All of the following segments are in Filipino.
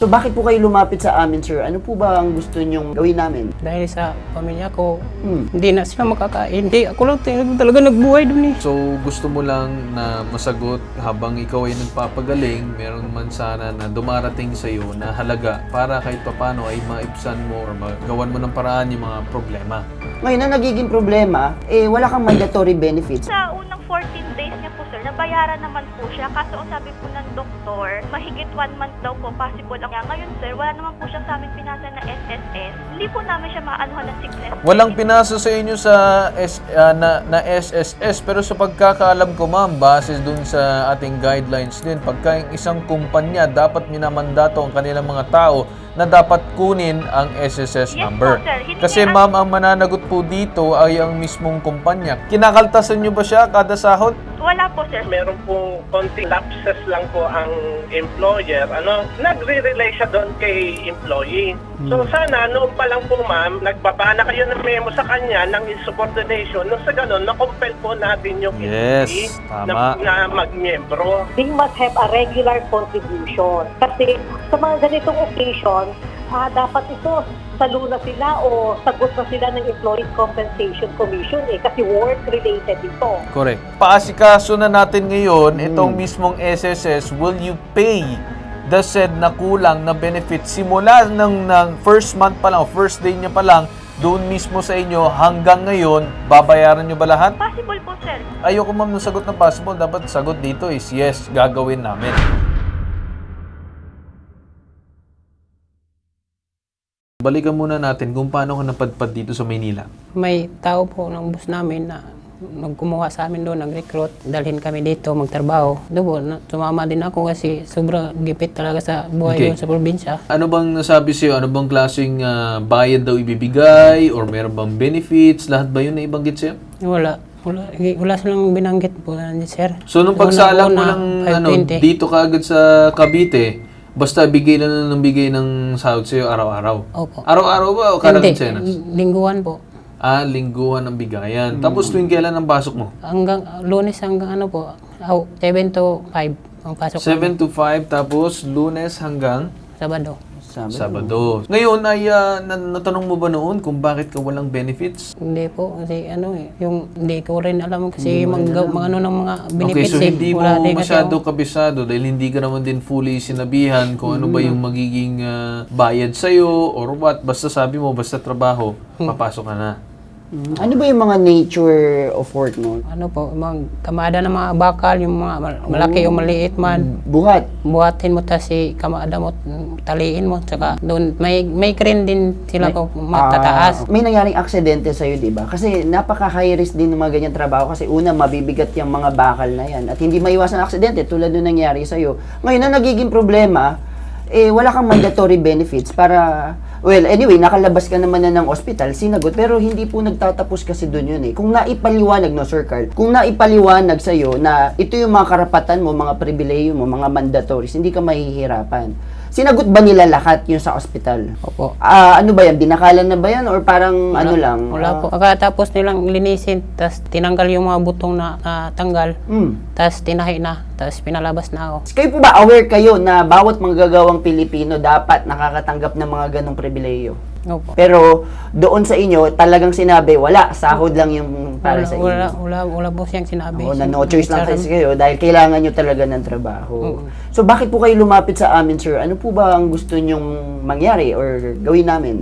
So bakit po kayo lumapit sa amin, sir? Ano po ba ang gusto nyong gawin namin? Dahil sa pamilya ko, Hmm. hindi na sila makakain. Hindi, ako lang talaga, talaga nagbuhay dun eh. So, gusto mo lang na masagot habang ikaw ay nagpapagaling, meron man sana na dumarating sa iyo na halaga para kahit papano ay maibsan mo or magawan mo ng paraan yung mga problema. Ngayon, na nagiging problema, eh wala kang mandatory benefits. Sa unang 14 nabayaran naman po siya. Kaso ang sabi po ng doktor, mahigit one month daw po possible ang niya. Ngayon sir, wala naman po siya sa amin pinasa na SSS. Hindi po namin siya maanuhan ng sickness. Walang pinasa sa inyo sa S, ah, na, na SSS pero sa pagkakaalam ko ma'am, base dun sa ating guidelines din, pagka yung isang kumpanya dapat minamandato ang kanilang mga tao na dapat kunin ang SSS Yes number. po, sir. Hindi Kasi ma'am, ang mananagot po dito ay ang mismong kumpanya. Kinakaltasan nyo ba siya kada sahod? Wala po sir. meron pong konting lapses lang po ang employer, ano, nagre-relay siya doon kay employee. So sana noon pa lang po ma'am, nagbaba na kayo ng memo sa kanya ng insubordination. Nung sa ganun, na-compel po natin yung Yes, employee tama. na, na mag-membro. they must have a regular contribution. Kasi sa mga ganitong occasion, ah, dapat ito saluna sila o sagot na sila ng Employees Compensation Commission eh kasi work-related ito. Correct. Paasikaso na natin ngayon itong mismong SSS, will you pay the said na kulang na benefit simula ng, ng first month pa lang, o first day niya pa lang, doon mismo sa inyo hanggang ngayon, babayaran niyo ba lahat? Possible po sir. Ayoko ma'am ng sagot na possible. Dapat sagot dito is yes, gagawin namin. Balikan muna natin kung paano ka napadpad dito sa Maynila. May tao po ng bus namin na nagkumuha sa amin doon, nag-recruit, dalhin kami dito magtrabaho. Doon sumama din ako kasi sobrang gipit talaga sa buhay Okay. doon sa probinsya. Ano bang nasabi sa'yo? Ano bang klaseng ah, bayad daw ibibigay? Or meron bang benefits? Lahat ba yun na ibanggit sa'yo? Wala. Wala, wala silang binanggit po, uh, sir. So, nung pagsalang mo lang ano, 520. dito ka agad sa Cavite, basta bigay lang ng bigay ng sahod sa'yo araw-araw? Opo. Araw-araw ba o kada Hindi, quincenas? lingguhan po. Ah, lingguhan ang bigayan. Tapos tuwing kailan ang pasok mo? Hanggang lunes hanggang ano po, oh, 7 to 5 ang pasok 7 to 5, tapos lunes hanggang Sabado. Sabi. Sabado. Ngayon ay ah, na- natanong mo ba noon kung bakit ka walang benefits? Hindi po, kasi ano eh, yung hindi ko rin alam kasi mga, mga ano ng mga Okay, benefits so eh. hindi mo Wala din kasi masyado kabisado dahil hindi ka naman din fully sinabihan kung ano ba yung magiging ah, bayad sa'yo or what. Basta sabi mo, basta trabaho, papasok ka na. Mm, Ano ba yung mga nature of work mo? ano po, mga kamada ng mga bakal, yung mga mal- malaki o maliit man, Buhat. buhatin mo tas si kamada mo, taliin mo, tsaka doon, may, may crane din sila ko matataas. Ah, may nangyaring aksidente sa'yo, di ba? Kasi napaka-high risk din ng mga ganyan trabaho kasi una, mabibigat yung mga bakal na yan. At hindi maiwasan ang aksidente tulad nung nangyari sa'yo. Ngayon, na nagiging problema, eh, wala kang mandatory benefits para... Well, anyway, nakalabas ka naman na ng ospital, sinagot, pero hindi po nagtatapos kasi doon yun eh. Kung naipaliwanag, no, Sir Carl, kung naipaliwanag sa'yo na ito yung mga karapatan mo, mga pribileyo mo, mga mandatories, hindi ka mahihirapan. Sinagot ba nila lahat yung sa ospital? Opo. Ah, ano ba yan? Binakalan na ba yan? Or parang ano lang? Wala ah, po. Pagkatapos nilang linisin, tas tinanggal yung mga butong na na tanggal, hmm. tas tinahi na, tas pinalabas na ako. Kayo po ba aware kayo na bawat manggagawang Pilipino dapat nakakatanggap ng mga ganong pribileyo? Opo. Pero doon sa inyo, talagang sinabi, wala, sahod lang yung para Wala, sa inyo. wala, wala, wala po siyang sinabi. Oo, na no choice lang kasi kayo dahil kailangan nyo talaga ng trabaho. Oo. So bakit po kayo lumapit sa amin, sir? Ano po ba ang gusto nyong mangyari or gawin namin?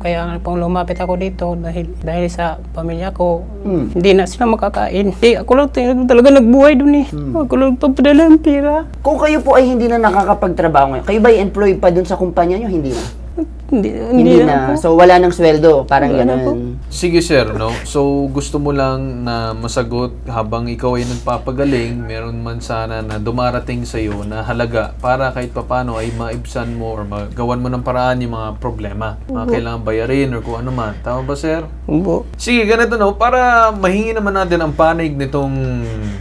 Kaya nga pong lumapit ako dito dahil dahil sa pamilya ko, Hmm. hindi na sila makakain. Hindi, ako lang talaga, talaga nagbuhay doon eh. Hmm. Ako lang papadala ng pira. Kung kayo po ay hindi na nakakapagtrabaho ngayon, kayo ba employed pa dun sa kumpanya nyo? Hindi na. Hindi, Hindi, na. ako. So wala nang sweldo, parang Wala na ganun. Sige sir, no? So gusto mo lang na masagot habang ikaw ay nagpapagaling, meron man sana na dumarating sa iyo na halaga para kahit papano ay maibsan mo or magawan mo ng paraan yung mga problema. Mga kailangan bayarin or kung ano man. Tama ba sir? Opo. Sige, ganito no, para mahingi naman natin ang panig nitong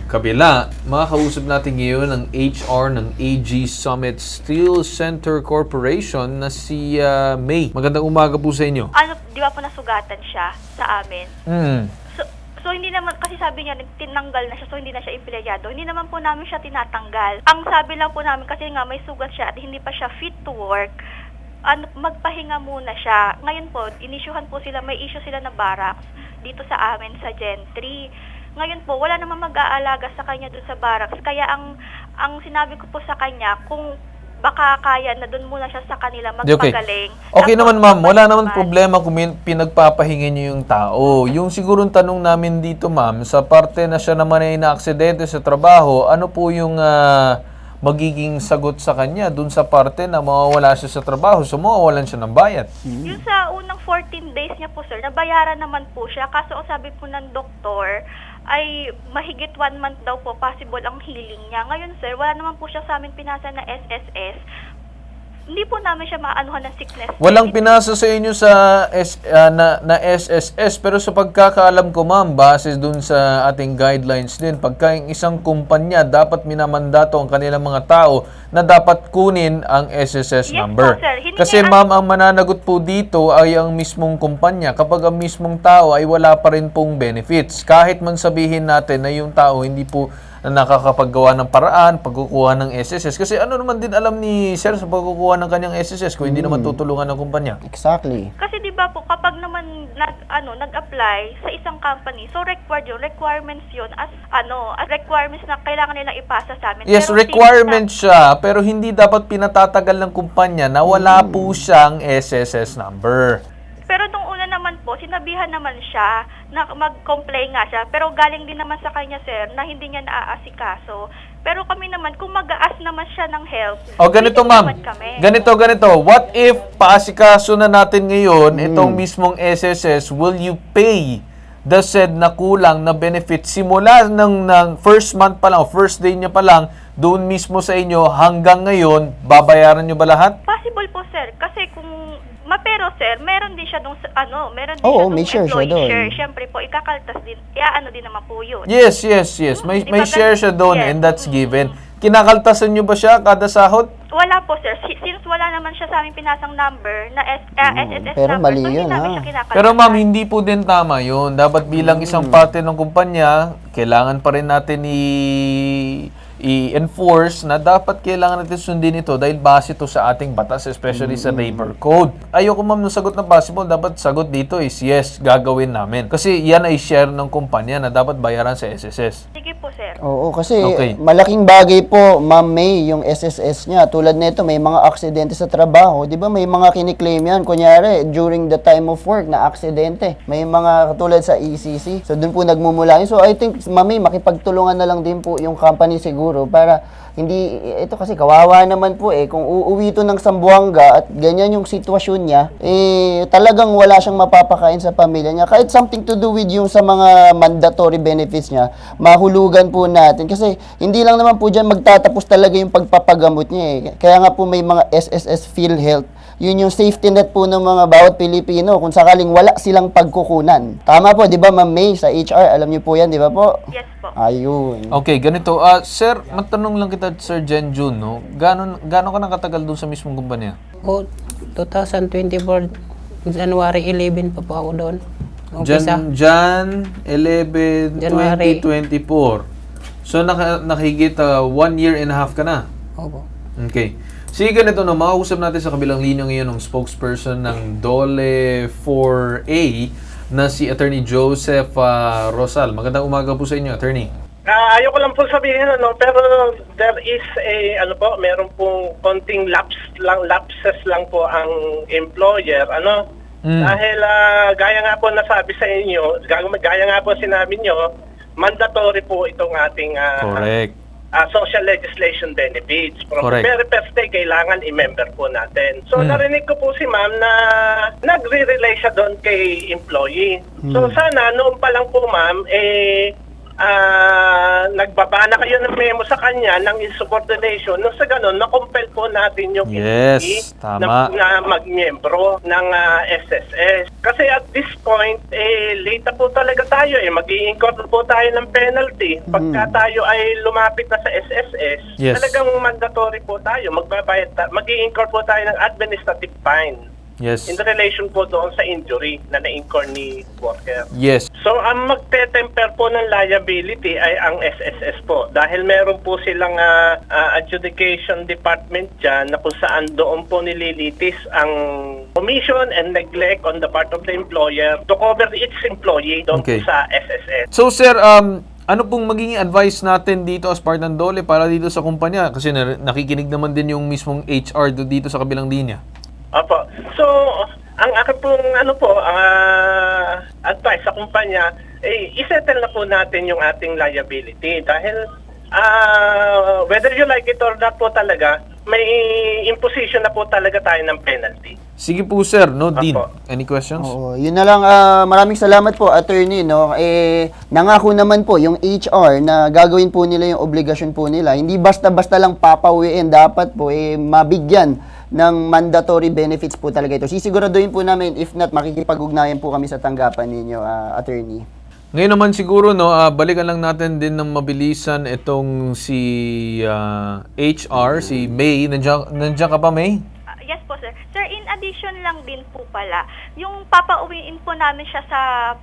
kabila, makakausap natin ngayon ang HR ng AG Summit Steel Center Corporation na si ah, May. Magandang umaga po sa inyo. Ano, di ba po nasugatan siya sa amin? Hmm. So, So hindi naman, kasi sabi niya, tinanggal na siya, so hindi na siya empleyado. Hindi naman po namin siya tinatanggal. Ang sabi lang po namin, kasi nga may sugat siya at hindi pa siya fit to work, ano, magpahinga muna siya. Ngayon po, inisyuhan po sila, may issue sila na barracks dito sa amin sa Gentry. Ngayon po, wala namang mag-aalaga sa kanya doon sa barracks. Kaya ang ang sinabi ko po sa kanya, kung baka kaya na doon muna siya sa kanila Okay. magpagaling. Okay Tapos, naman ma'am, wala naman problema kung pinagpapahinga niyo yung tao. Yung sigurong tanong namin dito ma'am, sa parte na siya naman ay na-aksidente sa trabaho, ano po yung ah, magiging sagot sa kanya dun sa parte na mawawala siya sa trabaho, so mawawalan siya ng bayad? Yung sa unang 14 days niya po, sir, nabayaran naman po siya. Kaso ang sabi po ng doktor, ay mahigit one month daw po possible ang healing niya. Ngayon, sir, wala naman po siya sa amin pinasa na SSS. Hindi po namin siya maanuhan ng sickness. Walang pinasa sa inyo sa S, ah, na, na SSS pero sa pagkakaalam ko ma'am, base dun sa ating guidelines din, pagka yung isang kumpanya dapat minamandato ang kanilang mga tao na dapat kunin ang SSS Yes number. po, sir. Kasi ma'am, ang mananagot po dito ay ang mismong kumpanya kapag ang mismong tao ay wala pa rin pong benefits. Kahit man sabihin natin na yung tao hindi po na nakakapaggawa ng paraan, pagkukuha ng SSS. Kasi ano naman din alam ni Sir sa pagkukuha ng kanyang SSS kung hindi naman tutulungan ng kumpanya? Exactly. Kasi 'di ba po kapag naman nag ano nag-apply sa isang company, so required yun, requirements 'yun as ano, as requirements na kailangan nilang ipasa sa amin. Yes, Pero requirement siya, pero hindi dapat pinatatagal ng kumpanya na wala po siyang SSS number. Pero nung una naman po, sinabihan naman siya na mag-comply nga siya. Pero galing din naman sa kanya, sir, na hindi niya naaasikaso. Pero kami naman, kung mag-aas naman siya ng help, O ganito ma'am, ganito ganito, what if paasikaso na natin ngayon itong mismong SSS, will you pay the said na kulang na benefit simula ng, ng first month pa lang, o first day niya pa lang, doon mismo sa inyo hanggang ngayon, babayaran niyo ba lahat? Possible po, sir. Kasi kung mapero, sir, meron din siya dong, sa- ano, meron din Oo, siya may dong share siya employee doon. share. Siyempre po, ikakaltas din. Iaano din naman po yun. Yes, yes, yes. May, Di may share siya doon Yes. and that's given. Kinakaltasan niyo ba siya kada sahod? Wala po, sir. Si- Since wala naman siya sa aming pinasang number na S, ah, SSS pero number, mali so hindi yun, namin ha? siya. Pero ma'am, hindi po din tama yun. Dapat bilang isang parte ng kumpanya, kailangan pa rin natin i i-enforce na dapat kailangan natin sundin ito dahil base ito sa ating batas, especially sa labor code. Ayoko ma'am ng sagot na possible, dapat sagot dito is yes, gagawin namin. Kasi yan ay share ng kumpanya na dapat bayaran sa SSS. Sige po, sir. Oo, kasi Okay. malaking bagay po, Ma'am May, yung SSS niya. Tulad nito, may mga aksidente sa trabaho. Di ba may mga kiniklaim yan? Kunyari, during the time of work na aksidente. May mga katulad sa ECC. So, doon po nagmumula yun. So, I think, Ma'am May, makipagtulungan na lang din po yung company siguro para hindi, ito kasi kawawa naman po eh. Kung uuwi to ng Sambuanga at ganyan yung sitwasyon niya, eh, talagang wala siyang mapapakain sa pamilya niya. Kahit something to do with yung sa mga mandatory benefits niya, mahulugan po natin. Kasi hindi lang naman po dyan magtatapos talaga yung pagpapagamot niya eh. Kaya nga po may mga SSS PhilHealth. Yun yung safety net po ng mga bawat Pilipino kung sakaling wala silang pagkukunan. Tama po, di ba Ma'am May, sa HR, alam niyo po yan, di ba po? Yes po. Ayun. Okay, ganito. Ah, sir, matanong lang kita, Sir Jen June, no? Ganon, ganon ka nakatagal doon sa mismong kumpanya? O 2024, January 11 pa po ako doon. Umpisa. Jan, Jan 11, January. 2024. So, naka, nakahigit ah, one year and a half ka na. Opo. Okay. Sige, ganito no, makausap natin sa kabilang linya ngayon ng spokesperson ng DOLE 4A na si Attorney Joseph ah, Rosal. Magandang umaga po sa inyo, Attorney. Ah, ayoko lang po sabihin ano, pero there is a ano po, meron pong konting lapse lang lapses lang po ang employer ano. Mm. Dahil ah, gaya nga po nasabi sa inyo, gaya, nga po sinabi nyo, mandatory po itong ating ah, Correct. Ah, social legislation benefits. From Correct. the very first day, kailangan i-member po natin. So, Mm. narinig ko po si ma'am na nagre-relay siya doon kay employee. So, sana noon pa lang po ma'am, eh, ah, nagbaba na kayo ng memo sa kanya ng insubordination. Nung sa ganun, na-compel po natin yung Yes, tama. na, na mag-membro ng ah, SSS. Kasi at this point, eh, late po talaga tayo. Eh. mag incur po tayo ng penalty. Pagka tayo ay lumapit na sa SSS, Yes. talagang mandatory po tayo. Magbabayad ta- mag incur po tayo ng administrative fine Yes. in relation po doon sa injury na na-incur ni worker. Yes. So, ang magte-temper po ng liability ay ang SSS po. Dahil meron po silang ah, ah, adjudication department dyan na kung saan doon po nililitis ang commission and neglect on the part of the employer to cover its employee doon Okay. po sa SSS. So sir, um, ano pong magiging advice natin dito as part ng Dole para dito sa kumpanya? Kasi na- nakikinig naman din yung mismong HR dito sa kabilang linya. Opo. So, ang akin pong ano po, ah, advice sa kumpanya, eh, isettle na po natin yung ating liability dahil ah, whether you like it or not po talaga, may imposition na po talaga tayo ng penalty. Sige po sir, no Dean. Apo. Any questions? Oo, yun na lang. ah, maraming salamat po, attorney. No? Eh, nangako naman po yung HR na gagawin po nila yung obligasyon po nila. Hindi basta-basta lang papauwiin. Dapat po eh, mabigyan ng mandatory benefits po talaga ito. Sisiguraduhin po namin, if not, makikipag-ugnayan po kami sa tanggapan ninyo, ah, attorney. Ngayon naman siguro no, ah, balikan lang natin din ng mabilisan itong si ah, HR, si May. Nandiyan, nandiyan ka pa May? Yes po, sir. Sir, in addition lang din po pala, yung papauwiin po namin siya sa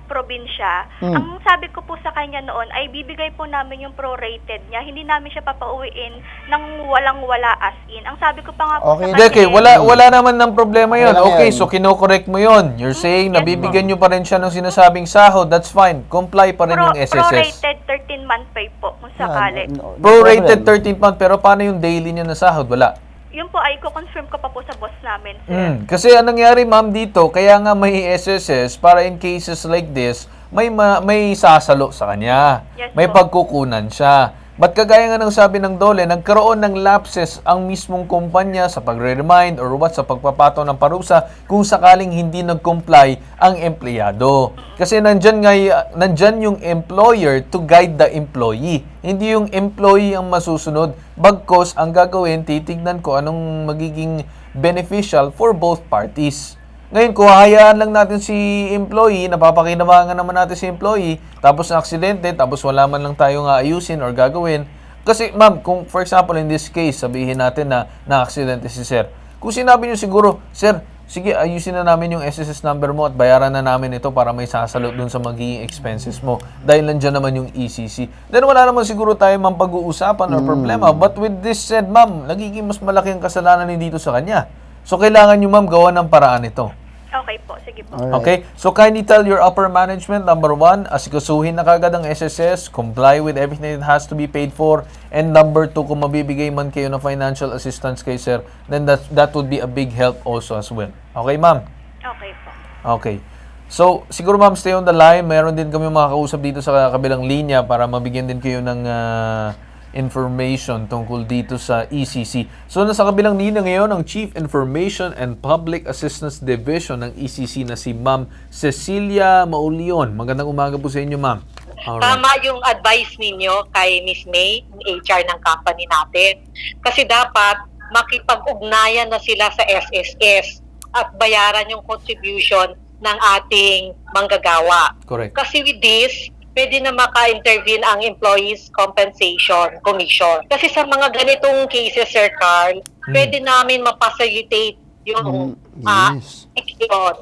probinsya, Hmm. ang sabi ko po sa kanya noon ay bibigay po namin yung prorated niya. Hindi namin siya papauwiin ng walang-wala as in. Ang sabi ko pa nga po Okay. sa Hindi, kanya, okay, wala, wala naman ng problema yon. Wala Okay, yan. so kino-correct mo yon. You're saying na yes po. bibigyan nyo pa rin siya ng sinasabing sahod. That's fine. Comply pa rin pro, yung SSS. prorated 13-month pay po kung sakali. No, no, no Prorated problem. 13th month, pero paano yung daily niya na sahod? Wala. Yun po ay ko-confirm ko pa po sa boss namin, sir. Mm. Kasi anong nangyari ma'am dito, kaya nga may SSS para in cases like this, may ma- may sasalo sa kanya. Yes may po. pagkukunan siya. But kagaya nga ng sabi ng Dole, nagkaroon ng lapses ang mismong kumpanya sa pagre-remind or what sa pagpapato ng parusa kung sakaling hindi nag-comply ang empleyado. Kasi nandyan, nga, nandyan yung employer to guide the employee. Hindi yung employee ang masusunod. Bagkos, ang gagawin, titignan ko anong magiging beneficial for both parties. Ngayon, kung hahayaan lang natin si employee, napapakinabangan naman natin si employee, tapos na aksidente, tapos wala man lang tayong ayusin or gagawin. Kasi, ma'am, kung for example, in this case, sabihin natin na na-aksidente si sir. Kung sinabi nyo siguro, sir, sige, ayusin na namin yung SSS number mo at bayaran na namin ito para may sasalot dun sa magiging expenses mo. Dahil nandiyan naman yung ECC. Then wala naman siguro tayo mang pag-uusapan or problema. But with this said, ma'am, nagiging mas malaki ang kasalanan din dito sa kanya. So, kailangan nyo, ma'am, gawa ng paraan ito. Okay po, sige po. Alright. Okay? So, kindly tell your upper management, number one, asikasuhin na kagad ang SSS, comply with everything that has to be paid for, and number two, kung mabibigay man kayo ng financial assistance kay sir, then that, that would be a big help also as well. Okay, ma'am? Okay po. Okay. So, siguro ma'am, stay on the line. Meron din kami makakausap dito sa kabilang linya para mabigyan din kayo ng ah, information tungkol dito sa ECC. So, nasa kabilang linya ngayon ang Chief Information and Public Assistance Division ng ECC na si Ma'am Cecilia Maulion. Magandang umaga po sa inyo, ma'am. Alright. Tama yung advice ninyo kay Miss May, HR ng company natin. Kasi dapat makipag-ugnayan na sila sa SSS at bayaran yung contribution ng ating manggagawa. Correct. Kasi with this, pwede na maka-intervene ang Employees Compensation Commission. Kasi sa mga ganitong cases, Sir Carl, Hmm. pwede namin mapacilitate yung Mm, ah, yes. action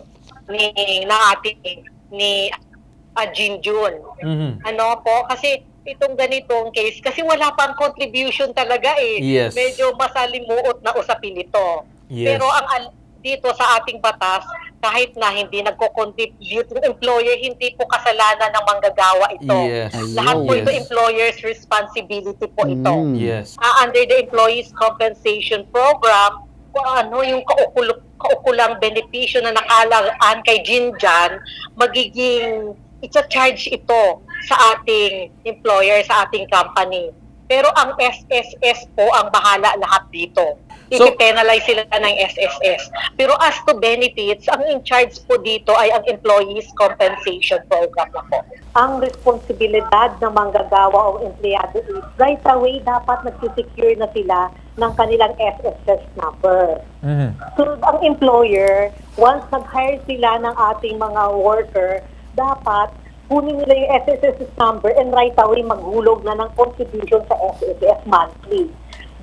ni na ating ni uh, Jinjun. Mhm. Ano po? Kasi itong ganitong case, kasi wala pang contribution talaga eh. Yes. Medyo masalimuot na usapin ito. Yes. Pero ang dito sa ating batas, kahit na hindi nagko-contribute yung employer, hindi po kasalanan ng manggagawa ito. Yes. Lahat po Yes. ito employer's responsibility po ito. Mm. Yes. Ah, under the Employees Compensation Program, kung ano yung kaukul kaukulang benepisyo na nakalaan kay Jinjan, magiging i-charge ito sa ating employer, sa ating company. Pero ang SSS po ang bahala lahat dito. So- I-penalize sila ng SSS. Pero as to benefits, ang in charge po dito ay ang Employees Compensation Program na po. Ang responsibilidad ng manggagawa o empleyado is right away dapat nagsisecure na sila ng kanilang SSS number. Mhm. So, ang employer, once nag-hire sila ng ating mga worker, dapat kunin nila yung SSS number and right away maghulog na ng contribution sa SSS monthly.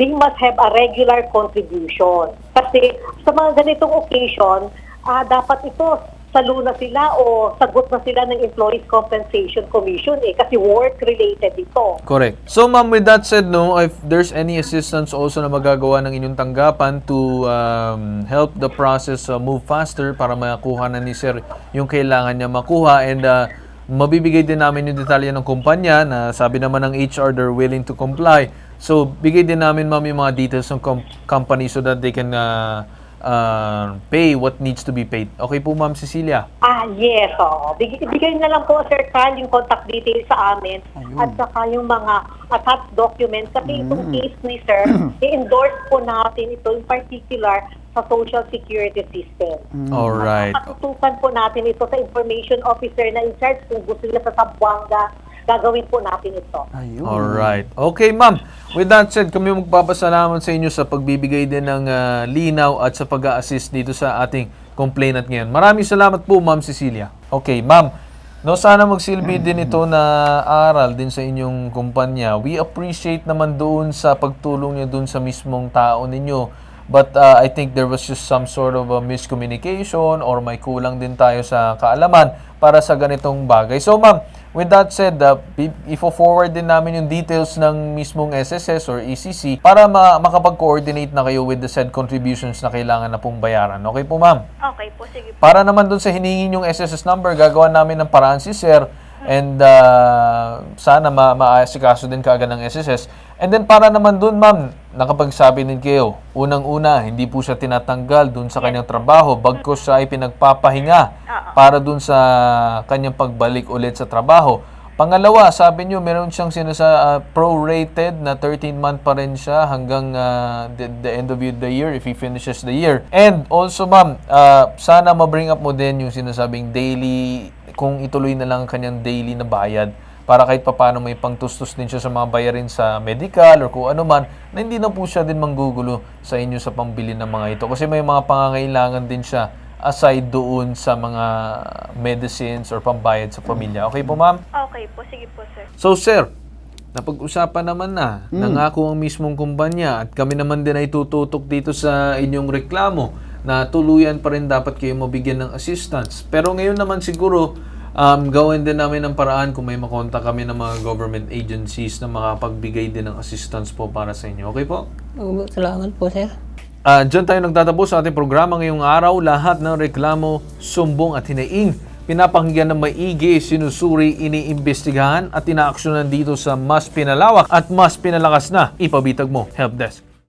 They must have a regular contribution. Kasi sa mga ganitong occasion, ah, dapat ito sa Luna sila o sagot na sila ng Employees Compensation Commission eh kasi work-related ito. Correct. So ma'am, with that said, no, if there's any assistance also na magagawa ng inyong tanggapan to um, help the process uh, move faster para makuha na ni sir yung kailangan niya makuha and uh, mabibigay din namin yung detalye ng kumpanya na sabi naman ng HR they're willing to comply. So bigay din namin ma'am yung mga details ng com- company so that they can uh, uh, pay what needs to be paid. Okay po ma'am Cecilia? Ah, yes. Oo. Big- Bigay na lang po, Sir Carl, yung contact details sa amin at saka yung mga attached documents. Kasi itong case ni Sir, i-endorse po natin ito in particular sa Social Security System. Alright. Katutukan po natin ito sa Information Officer na in charge kung gusto nila sa Zamboanga, gagawin po natin ito. Ayun. Alright. Okay, ma'am. With that said, kami magpapasalamat sa inyo sa pagbibigay din ng ah, linaw at sa pag assist dito sa ating complainant ngayon. Maraming salamat po, ma'am Cecilia. Okay, ma'am. No, sana magsilbi din ito na aral din sa inyong kumpanya. We appreciate naman doon sa pagtulong niyo doon sa mismong tao ninyo. But uh, I think there was just some sort of a miscommunication or may kulang din tayo sa kaalaman para sa ganitong bagay. So ma'am, with that said, uh, ifo-forward din namin yung details ng mismong SSS or ECC para ma- makapag-coordinate na kayo with the said contributions na kailangan na pong bayaran. Okay po ma'am? Okay po, sige po. Para naman dun sa hiningin yung SSS number, gagawa namin ng paraan si Sir and uh, sana ma maasikaso din kaagad ng SSS. And then para naman dun, ma'am, nakapagsabi din kayo, unang-una, hindi po siya tinatanggal dun sa kanyang trabaho, bagkos siya ay pinagpapahinga para dun sa kanyang pagbalik ulit sa trabaho. Pangalawa, sabi niyo meron siyang sinasa uh, prorated na 13 month pa rin siya hanggang uh, the, the end of the year if he finishes the year. And also ma'am, uh, sana ma-bring up mo din yung sinasabing daily kung ituloy na lang ang kanyang daily na bayad para kahit papaano may pangtustos din siya sa mga bayarin sa medical or kung ano man na hindi na po siya din manggugulo sa inyo sa pambili ng mga ito kasi may mga pangangailangan din siya aside doon sa mga medicines or pambayad sa pamilya. Okay po, ma'am? Okay po, sige po, sir. So, sir, napag-usapan naman na, nangako ang mismong kumpanya at kami naman din ay tututok dito sa inyong reklamo na tuluyan pa rin dapat kayo mabigyan ng assistance. Pero ngayon naman siguro, um, gawin din namin ng paraan kung may makontak kami ng mga government agencies na makapagbigay din ng assistance po para sa inyo. Okay po? Salamat po, sir. Ah, Diyan tayo nagtatapos sa ating programa ngayong araw. Lahat ng reklamo, sumbong at hinaing pinapakinggan ng maigi, sinusuri, iniimbestigahan at inaaksyonan dito sa mas pinalawak at mas pinalakas na ipabitag mo help desk.